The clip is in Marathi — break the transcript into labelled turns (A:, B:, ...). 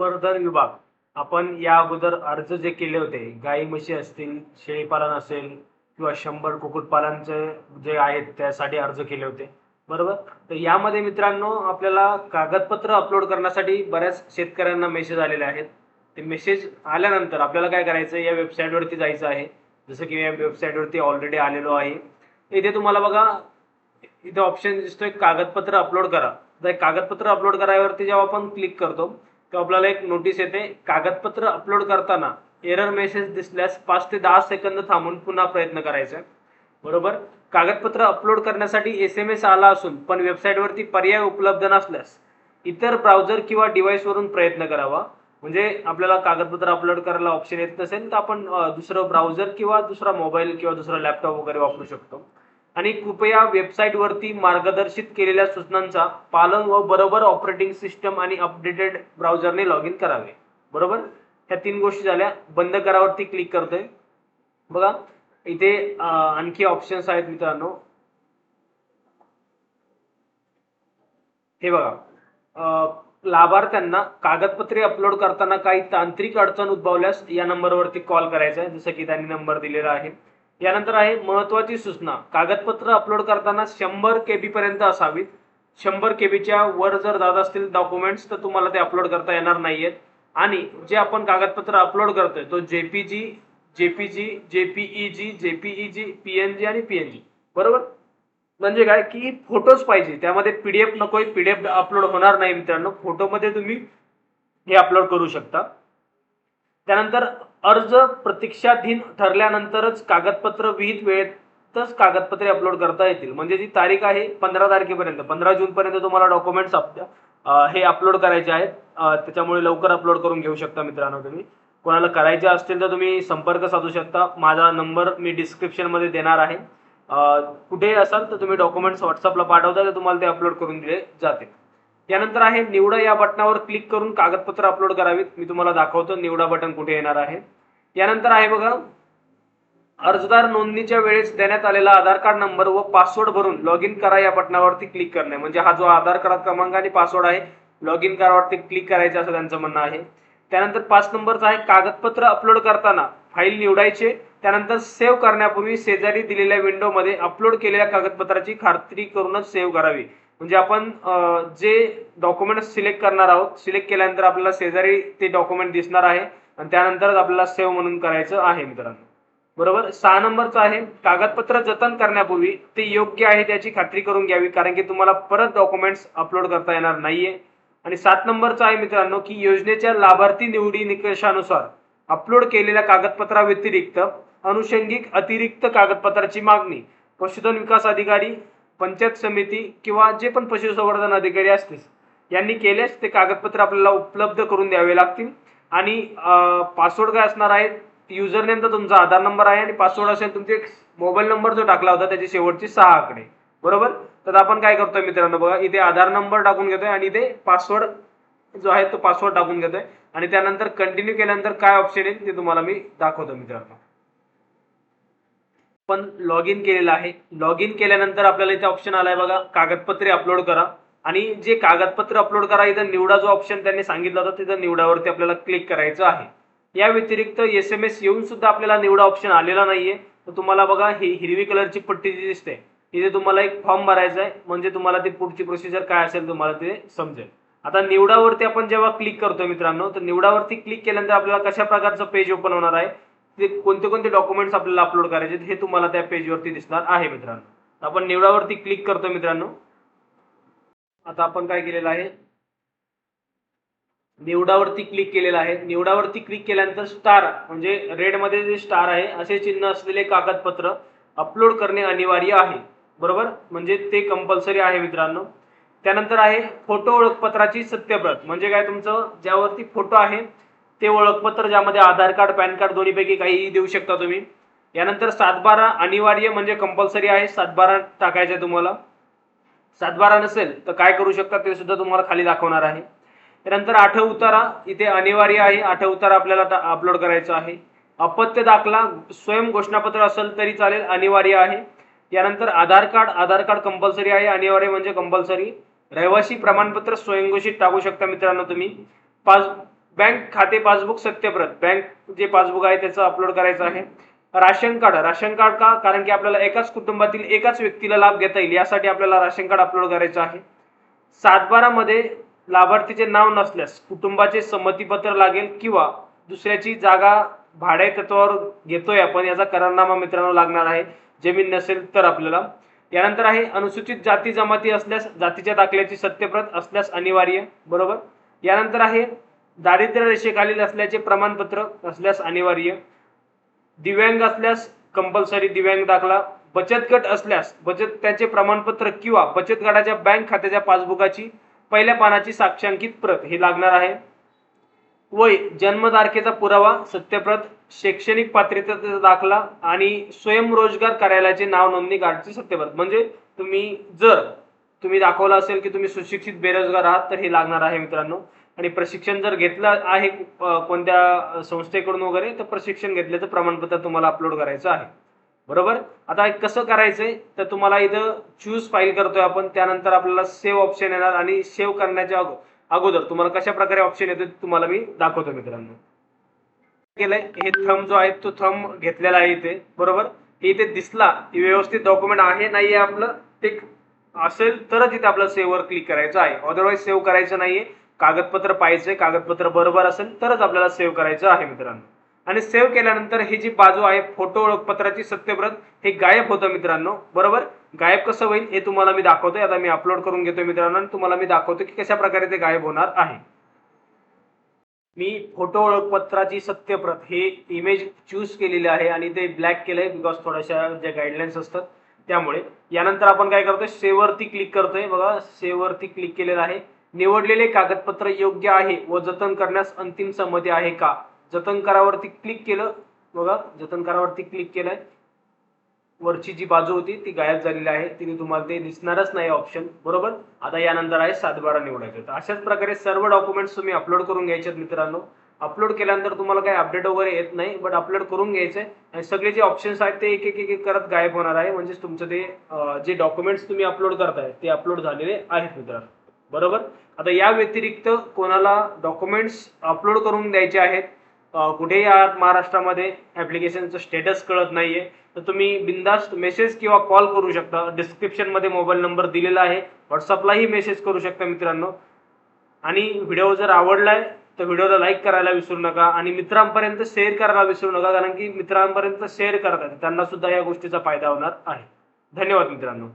A: पशुसंवर्धन विभाग. आपण या अगोदर अर्ज जे केले होते गाई म्हशी असतील शेळीपालन असेल किंवा शंभर कुक्कुटपालनचे जे आहेत त्यासाठी अर्ज केले होते. बरोबर? तर यामध्ये मित्रांनो आपल्याला कागदपत्र अपलोड करण्यासाठी बऱ्याच शेतकऱ्यांना मेसेज आलेले आहेत. ते मेसेज आल्यानंतर आपल्याला काय करायचं या वेबसाईटवरती जायचं आहे. जसं की या वेबसाईटवरती ऑलरेडी आलेलो आहे. इथे तुम्हाला बघा इथे ऑप्शन दिसतोय कागदपत्र अपलोड करा. तर कागदपत्र अपलोड करायवरती जेव्हा आपण क्लिक करतो तेव्हा आपल्याला एक नोटीस येते. कागदपत्र अपलोड करताना एरर मेसेज दिसल्यास पाच ते दहा सेकंद थांबून पुन्हा प्रयत्न करायचा. बरोबर? कागदपत्र अपलोड करण्यासाठी एस एम एस आला असून पण वेबसाईटवरती पर्याय उपलब्ध नसल्यास इतर ब्राउझर किंवा डिव्हाइसवरून प्रयत्न करावा. म्हणजे आपल्याला कागदपत्र अपलोड करायला ऑप्शन येत नसेल तर आपण दुसरं ब्राउझर किंवा दुसरा मोबाईल किंवा दुसरा लॅपटॉप वगैरे वापरू शकतो. आणि कृपया वेबसाईटवरती मार्गदर्शित केलेल्या सूचनांचा पालन व बरोबर ऑपरेटिंग सिस्टम आणि अपडेटेड ब्राउझरने लॉग इन करावे. बरोबर? ह्या तीन गोष्टी झाल्या. बंद करावरती क्लिक करतोय. बघा इथे आणखी ऑप्शन्स आहेत मित्रांनो. हे बघा लाभार्थ्यांना कागदपत्रे अपलोड करताना काही तांत्रिक अडचण उद्भवल्यास या नंबरवरती कॉल करायचा आहे. जसं की त्यांनी नंबर दिलेला आहे. यानंतर आहे महत्वाची सूचना. कागदपत्र अपलोड करताना शंभर केबी पर्यंत असावीत. शंभर केबीच्या वर जर जात असतील डॉक्युमेंट्स तर तुम्हाला ते अपलोड करता येणार नाहीयेत. आणि जे आपण कागदपत्र अपलोड करतोय तो JPG JPG JPEG JPEG PNG आणि पीएनजी बरोबर? म्हणजे काय? की फोटोज पाहिजे. त्यामध्ये पीडीएफ नकोय पीडीएफ अपलोड होणार नाही मित्रांनो. फोटोमध्ये तुम्ही हे अपलोड करू शकता. त्यानंतर अर्ज प्रतीक्षाधीन ठरल्यानंतरच कागदपत्र विहित वेळेतच कागदपत्रे अपलोड करता येतील. म्हणजे जी तारीख आहे पंधरा तारखेपर्यंत. पंधरा जून पर्यंत तुम्हाला डॉक्युमेंट्स हे अपलोड करायचे आहेत. त्याच्यामुळे लवकर अपलोड करून घेऊ शकता मित्रांनो तुम्ही. कोणाला करायचे असतील तर तुम्ही संपर्क साधू शकता. माझा नंबर मी डिस्क्रिप्शनमध्ये देणार आहे. कुठेही असाल तर तुम्ही डॉक्युमेंट्स व्हॉट्सअपला पाठवता तर तुम्हाला ते अपलोड करून दिले जातील. यानंतर आहे निवडा या बटनावर क्लिक करून कागदपत्र अपलोड करावीत. मी तुम्हाला दाखवतो निवडा बटन कुठे येणार आहे. यानंतर आहे बघा अर्जदार नोंदणीच्या वेळेस देण्यात आलेला आधार कार्ड नंबर व पासवर्ड भरून लॉग इन करा या बटनावरती क्लिक करणे. म्हणजे हा जो आधार कार्ड क्रमांक आणि पासवर्ड आहे लॉग इन करावरती क्लिक करायचे असं त्यांचं म्हणणं आहे. त्यानंतर पाच नंबरचा आहे कागदपत्र अपलोड करताना फाईल निवडायचे. त्यानंतर सेव्ह करण्यापूर्वी शेजारी दिलेल्या विंडोमध्ये अपलोड केलेल्या कागदपत्राची खात्री करूनच सेव्ह करावी. म्हणजे आपण जे डॉक्युमेंट सिलेक्ट करणार आहोत सिलेक्ट केल्यानंतर आपल्याला शेजारी ते डॉक्युमेंट दिसणार आहे आणि त्यानंतरच आपल्याला सेव्ह म्हणून करायचं आहे मित्रांनो. बरोबर? सहा नंबरचं आहे कागदपत्र जतन करण्यापूर्वी ते योग्य आहे त्याची खात्री करून घ्यावी कारण की तुम्हाला परत डॉक्युमेंट्स अपलोड करता येणार नाहीये. आणि सात नंबरचं आहे मित्रांनो की योजनेच्या लाभार्थी निवडी निकषानुसार अपलोड केलेल्या कागदपत्राव्यतिरिक्त अनुषंगिक अतिरिक्त कागदपत्राची मागणी पशुधन विकास अधिकारी पंचायत समिती किंवा जे पण पशुसंवर्धन अधिकारी असतील यांनी केल्यास ते कागदपत्र आपल्याला उपलब्ध करून द्यावे लागतील. आणि पासवर्ड काय असणार आहे? युजर नेम तर तुमचा आधार नंबर आहे आणि पासवर्ड असेल तुमचे मोबाईल नंबर जो टाकला होता त्याचे शेवटचे सहा आकडे. बरोबर? तर आपण काय करतोय मित्रांनो बघा इथे आधार नंबर टाकून घेतोय आणि इथे पासवर्ड जो आहे तो पासवर्ड टाकून घेतोय. आणि त्यानंतर कंटिन्यू केल्यानंतर काय ऑप्शन येईल ते तुम्हाला मी दाखवतो मित्रांनो. पण लॉग इन केलेलं आहे. लॉग इन केल्यानंतर आपल्याला इथे ऑप्शन आलाय बघा कागदपत्रे अपलोड करा. आणि जे कागदपत्र अपलोड करा इथं निवडा जो ऑप्शन त्यांनी सांगितलं होता तिथं निवडावरती आपल्याला क्लिक करायचं आहे. या व्यतिरिक्त एस एम एस येऊन सुद्धा आपल्याला निवडा ऑप्शन आलेला नाहीये. तर तुम्हाला बघा ही हिरवी कलरची पट्टी जी दिसते तिथे तुम्हाला एक फॉर्म भरायचा आहे म्हणजे तुम्हाला ती पुढची प्रोसिजर काय असेल तुम्हाला ते समजेल. आता निवडावरती आपण जेव्हा क्लिक करतो मित्रांनो तर निवडावरती क्लिक केल्यानंतर आपल्याला कशा प्रकारचं पेज ओपन होणार आहे? ते कोणते कोणते डॉक्युमेंट्स आपल्याला अपलोड करायचे हे तुम्हाला त्या पेजवरती दिसणार आहे मित्रांनो. आपण निवडावरती क्लिक करतो मित्रांनो. आता आपण काय केलेलं आहे? निवडावरती क्लिक केलेलं आहे. निवडावरती क्लिक केल्यानंतर स्टार म्हणजे रेडमध्ये जे स्टार आहे असे चिन्ह असलेले कागदपत्र अपलोड करणे अनिवार्य आहे. बरोबर? म्हणजे ते कंपल्सरी आहे मित्रांनो. त्यानंतर आहे फोटो ओळखपत्राची सत्यप्रत. म्हणजे काय तुमचं? ज्यावरती फोटो आहे ते ओळखपत्र ज्यामध्ये आधार कार्ड पॅन कार्ड दोन्हीपैकी काहीही देऊ शकता तुम्ही. यानंतर सातबारा अनिवार्य म्हणजे कंपल्सरी आहे. सातबारा टाकायचं आहे तुम्हाला. सातबारा नसेल तर काय करू शकता ते सुद्धा तुम्हाला खाली दाखवणार आहे. त्यानंतर आठव उतारा इथे अनिवार्य आहे. आठव उतारा आपल्याला अपलोड करायचा आहे. अपत्य दाखला स्वयं घोषणापत्र असेल तरी चालेल अनिवार्य आहे. यानंतर Aadhaar card Aadhaar card compulsory आहे. अनिवार्य म्हणजे कंपल्सरी रहिवासी प्रमाणपत्र स्वयंघोषित टाकू शकता मित्रांनो तुम्ही. पास बँक खाते पासबुक सत्यप्रत. बँक जे पासबुक आहे त्याचं अपलोड करायचं आहे. Ration card. राशन कार्ड का? कारण की आपल्याला एकाच कुटुंबातील एकाच व्यक्तीला लाभ घेता येईल. यासाठी आपल्याला राशन कार्ड अपलोड करायचं आहे. सातबारामध्ये लाभार्थीचे नाव नसल्यास कुटुंबाचे संमतीपत्र लागेल किंवा दुसऱ्याची जागा भाडे तत्वावर घेतोय आपण याचा करारनामा मित्रांनो लागणार आहे. जमीन नसेल तर आपल्याला. यानंतर आहे अनुसूचित जाती जमाती असल्यास जातीच्या दाखल्याची सत्यप्रत असल्यास अनिवार्य. बरोबर? यानंतर आहे दारिद्र्य रेषेखालील असल्याचे प्रमाणपत्र असल्यास अनिवार्य. दिव्यांग असल्यास कंपल्सरी दिव्यांग दाखला. बचत गट असल्यास बचत त्याचे प्रमाणपत्र किंवा बचत गटाच्या बँक खात्याच्या पासबुकाची पहिल्या पानाची साक्षांकित प्रत हे लागणार आहे. वय जन्मतारखेचा पुरावा सत्यप्रत शैक्षणिक पात्रतेचा दाखला आणि स्वयंरोजगार कार्यालयाचे नाव नोंदणी कार्डचे सत्यप्रत. म्हणजे तुम्ही जर तुम्ही दाखवलं असेल की तुम्ही सुशिक्षित बेरोजगार आहात तर हे लागणार आहे मित्रांनो. आणि प्रशिक्षण जर घेतलं आहे कोणत्या संस्थेकडून वगैरे तर प्रशिक्षण घेतल्याचं प्रमाणपत्र तुम्हाला अपलोड करायचं आहे. बरोबर? आता कसं करायचंय? तर तुम्हाला इथं चूज फाईल करतोय आपण त्यानंतर आपल्याला सेव्ह ऑप्शन येणार आणि सेव्ह करण्याच्या अगोदर तुम्हाला कशा प्रकारे ऑप्शन येतो तुम्हाला मी दाखवतो मित्रांनो. केलंय? हे थंब जो आहे तो थंब घेतलेला आहे इथे. बरोबर? इथे दिसला की व्यवस्थित डॉक्युमेंट आहे नाही आपलं ते असेल तरच इथे आपलं सेव्हवर क्लिक करायचं आहे. अदरवाईज सेव्ह करायचं नाहीये. कागदपत्र पाहिजे कागदपत्र बरोबर असेल तरच आपल्याला सेव्ह करायचं आहे मित्रांनो. आणि सेव्ह केल्यानंतर ही जी बाजू आहे फोटो ओळखपत्राची सत्यप्रत हे गायब होतं मित्रांनो. बरोबर? गायब कसं होईल हे तुम्हाला मी दाखवतोय. आता मी अपलोड करून घेतोय मित्रांनो आणि तुम्हाला मी दाखवतो की कशा प्रकारे ते गायब होणार आहे. मी फोटो ओळखपत्राची सत्यप्रत हे इमेज चूज केलेली आहे आणि ते ब्लॅक केलंय बिकॉज थोड्याशा ज्या गाईडलाईन्स असतात त्यामुळे. यानंतर आपण काय करतोय सेवरती क्लिक करतोय. बघा सेवरती क्लिक केलेलं आहे. निवडलेले कागदपत्र योग्य आहे व जतन करण्यास अंतिम संमती आहे का? जतन करावरती क्लिक केलं. बघा जतन करावरती क्लिक केलंय. वरची जी बाजू होती ती गायब झालेली आहे. तिने तुम्हाला ते दिसणारच नाही ऑप्शन बरोबर? आता यानंतर आहे सातबारा निवडायचं तर अशाच प्रकारे सर्व डॉक्युमेंट्स तुम्ही अपलोड करून घ्यायचे मित्रांनो. अपलोड केल्यानंतर तुम्हाला काही अपडेट वगैरे येत नाही बट अपलोड करून घ्यायचे आणि सगळे जे ऑप्शन्स आहेत ते एक एक एक एक करत गायब होणार आहे. म्हणजे तुमचं ते जे डॉक्युमेंट्स तुम्ही अपलोड करताय ते अपलोड झालेले आहेत मित्रांनो. बरोबर? आता या व्यतिरिक्त कोणाला डॉक्युमेंट्स अपलोड करून द्यायचे आहेत कुठेही आहात महाराष्ट्रामध्ये ॲप्लिकेशनचं स्टेटस कळत नाही आहे तर तुम्ही बिंदास्त मेसेज किंवा कॉल करू शकता. डिस्क्रिप्शनमध्ये मोबाईल नंबर दिलेला आहे. व्हॉट्सअपलाही मेसेज करू शकता मित्रांनो. आणि व्हिडिओ जर आवडलाय तर व्हिडिओला लाईक करायला विसरू नका आणि मित्रांपर्यंत शेअर करायला विसरू नका कारण की मित्रांपर्यंत शेअर करतात. त्यांना सुद्धा या गोष्टीचा फायदा होणार आहे. धन्यवाद मित्रांनो.